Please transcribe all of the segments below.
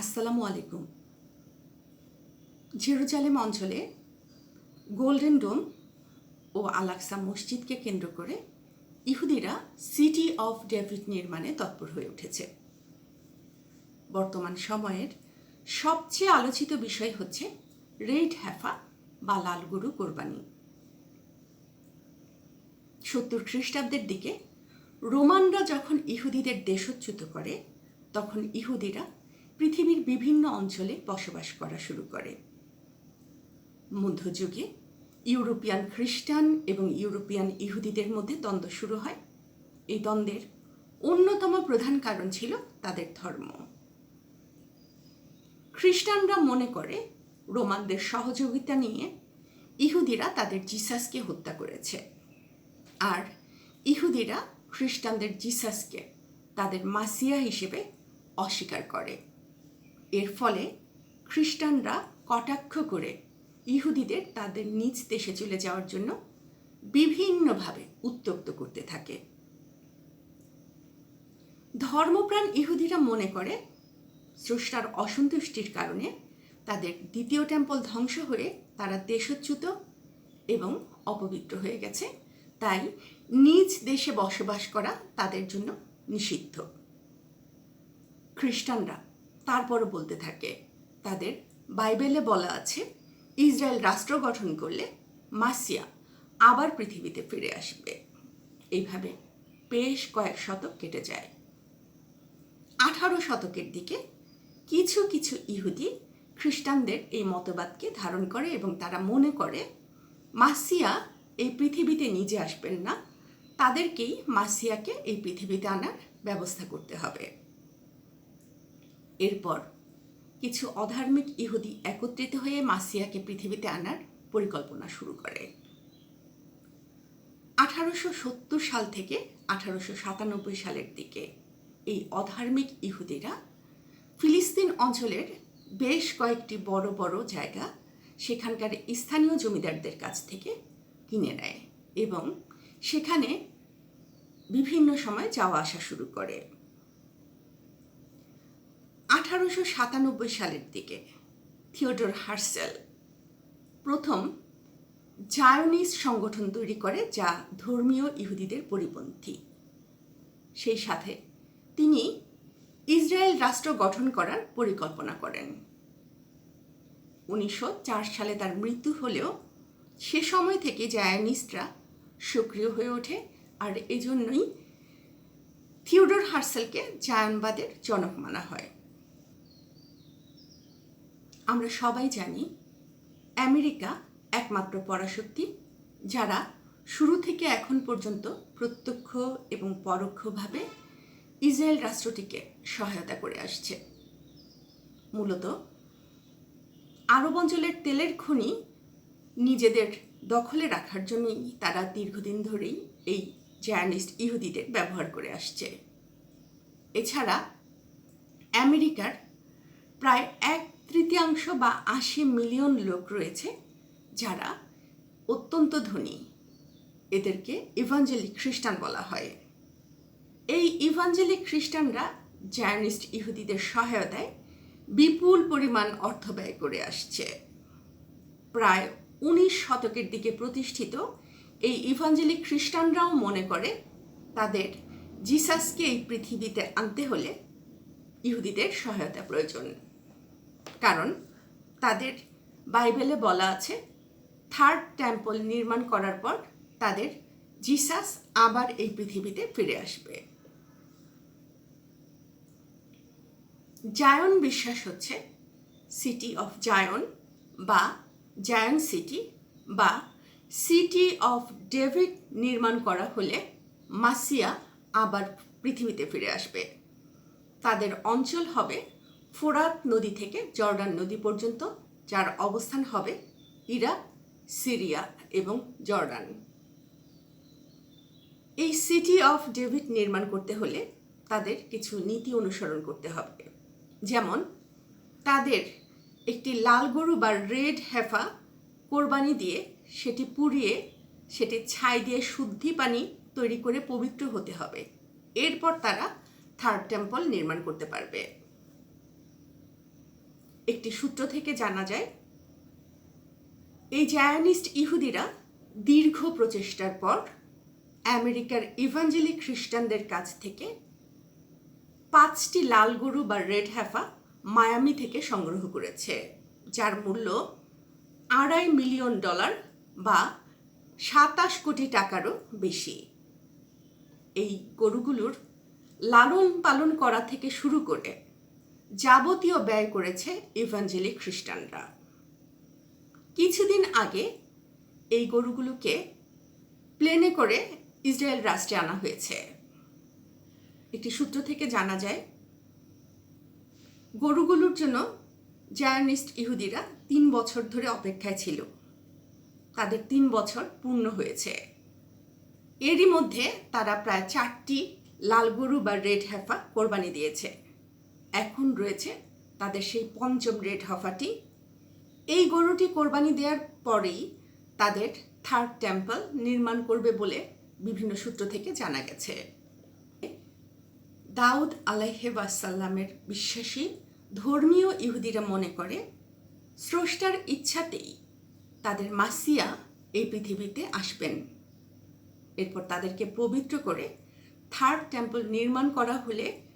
আসসালামু আলাইকুম। জেরুজালেম অঞ্চলে গোল্ডেন ডোম ও আলাক্সা মসজিদকে কেন্দ্র করে ইহুদিরা সিটি অফ ডেভিড নির্মাণে তৎপর হয়ে উঠেছে। বর্তমান সময়ের সবচেয়ে আলোচিত বিষয় হচ্ছে রেড হ্যাফা বা লাল গরু কোরবানি। সত্তর খ্রিস্টাব্দের দিকে রোমানরা যখন ইহুদিদের দেশচ্যুত করে, তখন ইহুদিরা পৃথিবীর বিভিন্ন অঞ্চলে বসবাস করা শুরু করে। মধ্যযুগে ইউরোপিয়ান খ্রিস্টান এবং ইউরোপিয়ান ইহুদিদের মধ্যে দ্বন্দ্ব শুরু হয়। এই দ্বন্দ্বের অন্যতম প্রধান কারণ ছিল তাদের ধর্ম। খ্রিস্টানরা মনে করে রোমানদের সহযোগিতা নিয়ে ইহুদিরা তাদের জিসাসকে হত্যা করেছে। আর ইহুদিরা খ্রিস্টানদের জিসাসকে তাদের মাসিয়া হিসেবে অস্বীকার করে। এর ফলে খ্রিস্টানরা কটাক্ষ করে ইহুদিদের তাদের নিজ দেশে চলে যাওয়ার জন্য বিভিন্নভাবে উত্তক্ত করতে থাকে। ধর্মপ্রাণ ইহুদিরা মনে করে স্রষ্টার অসন্তুষ্টির কারণে তাদের দ্বিতীয় টেম্পল ধ্বংস হয়ে তারা দেশচ্যুত এবং অপবিত্র হয়ে গেছে, তাই নিজ দেশে বসবাস করা তাদের জন্য নিষিদ্ধ। খ্রিস্টানরা তারপরও বলতে থাকে। তাদের বাইবেলে বলা আছে, ইসরায়েল রাষ্ট্র গঠন করলে মাসিয়া আবার পৃথিবীতে ফিরে আসবে। এইভাবে বেশ কয়েক শতক কেটে যায়। আঠারো শতকের দিকে কিছু কিছু ইহুদি খ্রিস্টানদের এই মতবাদকে ধারণ করে এবং তারা মনে করে, মাসিয়া এই পৃথিবীতে নিজে আসবেন না, তাদেরকেই মাসিয়াকে এই পৃথিবীতে আনার ব্যবস্থা করতে হবে। এরপর কিছু অধার্মিক ইহুদি একত্রিত হয়ে মাসিয়াকে পৃথিবীতে আনার পরিকল্পনা শুরু করে। আঠারোশো সত্তর সাল থেকে আঠারোশো সাতানব্বই সালের দিকে এই অধার্মিক ইহুদিরা ফিলিস্তিন অঞ্চলের বেশ কয়েকটি বড় বড় জায়গা সেখানকার স্থানীয় জমিদারদের কাছ থেকে কিনে নেয় এবং সেখানে বিভিন্ন সময় যাওয়া আসা শুরু করে। আঠারোশো সাতানব্বই সালের দিকে, থিওডোর হার্সেল। প্রথম জায়নিস সংগঠন তৈরি করে যা ধর্মীয় ইহুদিদের পরিপন্থী। সেই সাথে তিনি ইসরায়েল রাষ্ট্র গঠন করার পরিকল্পনা করেন। উনিশশো চার সালে তার মৃত্যু হলেও সে সময় থেকে জায়ানিস্টরা সক্রিয় হয়ে ওঠে আর এজন্যই থিওডোর হার্সেলকে জায়নবাদের জনক মানা হয়। আমরা সবাই জানি আমেরিকা একমাত্র পরাশক্তি, যারা শুরু থেকে এখন পর্যন্ত প্রত্যক্ষ এবং পরোক্ষভাবে ইসরায়েল রাষ্ট্রটিকে সহায়তা করে আসছে। মূলত আরব অঞ্চলের তেলের খনি নিজেদের দখলে রাখার জন্যই তারা দীর্ঘদিন ধরেই এই জায়ানিস্ট ইহুদিদের ব্যবহার করে আসছে। এছাড়া আমেরিকার প্রায় এক তৃতীয়াংশ বা আশি মিলিয়ন লোক রয়েছে যারা অত্যন্ত ধনী। এদেরকে ইভাঞ্জেলিক খ্রিস্টান বলা হয়। এই ইভাঞ্জেলিক খ্রিস্টানরা জায়নিস্ট ইহুদিদের সহায়তায় বিপুল পরিমাণ অর্থ ব্যয় করে আসছে। প্রায় উনিশ শতকের দিকে প্রতিষ্ঠিত এই ইভাঞ্জেলিক খ্রিস্টানরাও মনে করে তাদের জিসাসকে এই পৃথিবীতে আনতে হলে ইহুদিদের সহায়তা প্রয়োজন। কারণ তাদের বাইবেলে বলা আছে, থার্ড টেম্পল নির্মাণ করার পর তাদের জিসাস আবার এই পৃথিবীতে ফিরে আসবে। জায়ন বিশ্বাস হচ্ছে সিটি অফ জায়ন বা জায়ন সিটি বা সিটি অফ ডেভিড নির্মাণ করা হলে মাসিয়া আবার পৃথিবীতে ফিরে আসবে। তাদের অঞ্চল হবে ফোরাত নদী থেকে জর্ডান নদী পর্যন্ত, যার অবস্থান হবে ইরাক, সিরিয়া এবং জর্ডান। এই সিটি অফ ডেভিড নির্মাণ করতে হলে তাদের কিছু নীতি অনুসরণ করতে হবে। যেমন, তাদের একটি লাল গরু বা রেড হেফা কোরবানি দিয়ে সেটি পুড়িয়ে, সেটি ছাই দিয়ে শুদ্ধি পানি তৈরি করে পবিত্র হতে হবে। এরপর তারা থার্ড টেম্পল নির্মাণ করতে পারবে। একটি সূত্র থেকে জানা যায়, এই জায়ানিস্ট ইহুদিরা দীর্ঘ প্রচেষ্টার পর আমেরিকার ইভাঞ্জেলিক খ্রিস্টানদের কাছ থেকে পাঁচটি লাল গরু বা রেড হ্যাফা মায়ামি থেকে সংগ্রহ করেছে, যার মূল্য আড়াই মিলিয়ন ডলার বা সাতাশ কোটি টাকারও বেশি। এই গরুগুলোর লালন পালন করা থেকে শুরু করে যাবতীয় ব্যয় করেছে ইভাঞ্জেলিক খ্রিস্টানরা। কিছুদিন আগে এই গরুগুলোকে প্লেনে করে ইসরায়েল রাষ্ট্রে আনা হয়েছে। একটি সূত্র থেকে জানা যায়, গরুগুলোর জন্য জায়ানিস্ট ইহুদিরা তিন বছর ধরে অপেক্ষায় ছিল। তাদের তিন বছর পূর্ণ হয়েছে। এরই মধ্যে তারা প্রায় চারটি লাল গরু বা রেড হ্যাফা কোরবানি দিয়েছে। এখন রয়েছে তাদের সেই পঞ্চম রেড হফাটি। এই গরুটি কোরবানি দেওয়ার পরেই তাদের থার্ড টেম্পল নির্মাণ করবে বলে বিভিন্ন সূত্র থেকে জানা গেছে। দাউদ আলাইহেবাসাল্লামের বিশ্বাসী, ধর্মীয় ইহুদিরা মনে করে, স্রষ্টার ইচ্ছাতেই তাদের মাসিয়া এই পৃথিবীতে আসবেন। এরপর তাদেরকে পবিত্র করে থার্ড টেম্পল নির্মাণ করা হলে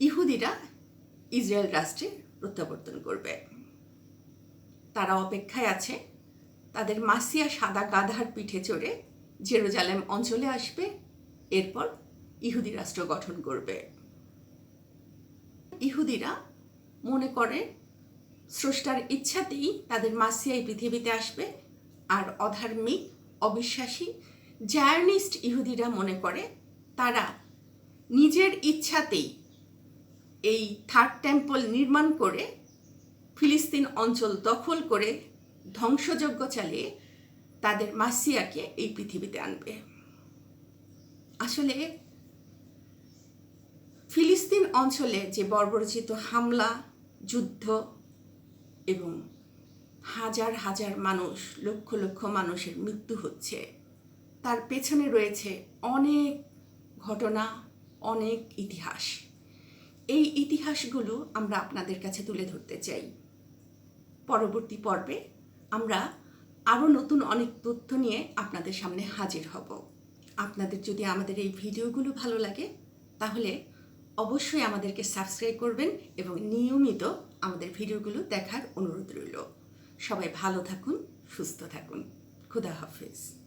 ইহুদিরা ইসরায়েল রাষ্ট্রে প্রত্যাবর্তন করবে। তারা অপেক্ষায় আছে, তাদের মাসিয়া সাদা গাধার পিঠে চড়ে জেরুজালেম অঞ্চলে আসবে, এরপর ইহুদি রাষ্ট্র গঠন করবে। ইহুদিরা মনে করে, স্রষ্টার ইচ্ছাতেই তাদের মাসিয়া এই পৃথিবীতে আসবে, আর অধার্মিক, অবিশ্বাসী, জায়নিস্ট ইহুদিরা মনে করে, তারা নিজের ইচ্ছাতেই এই থার্ড টেম্পল নির্মাণ করে ফিলিস্তিন অঞ্চল দখল করে ধ্বংসযজ্ঞ চালিয়ে তাদের মাসিয়াকে এই পৃথিবীতে আনবে। আসলে ফিলিস্তিন অঞ্চলে যে বর্বরচিত হামলা, যুদ্ধ এবং হাজার হাজার মানুষ, লক্ষ লক্ষ মানুষের মৃত্যু হচ্ছে, তার পেছনে রয়েছে অনেক ঘটনা, অনেক ইতিহাস। এই ইতিহাসগুলো আমরা আপনাদের কাছে তুলে ধরতে চাই। পরবর্তী পর্বে আমরা আরও নতুন অনেক তথ্য নিয়ে আপনাদের সামনে হাজির হব। আপনাদের যদি আমাদের এই ভিডিওগুলো ভালো লাগে, তাহলে অবশ্যই আমাদেরকে সাবস্ক্রাইব করবেন এবং নিয়মিত আমাদের ভিডিওগুলো দেখার অনুরোধ রইল। সবাই ভালো থাকুন, সুস্থ থাকুন। খুদা হাফিজ।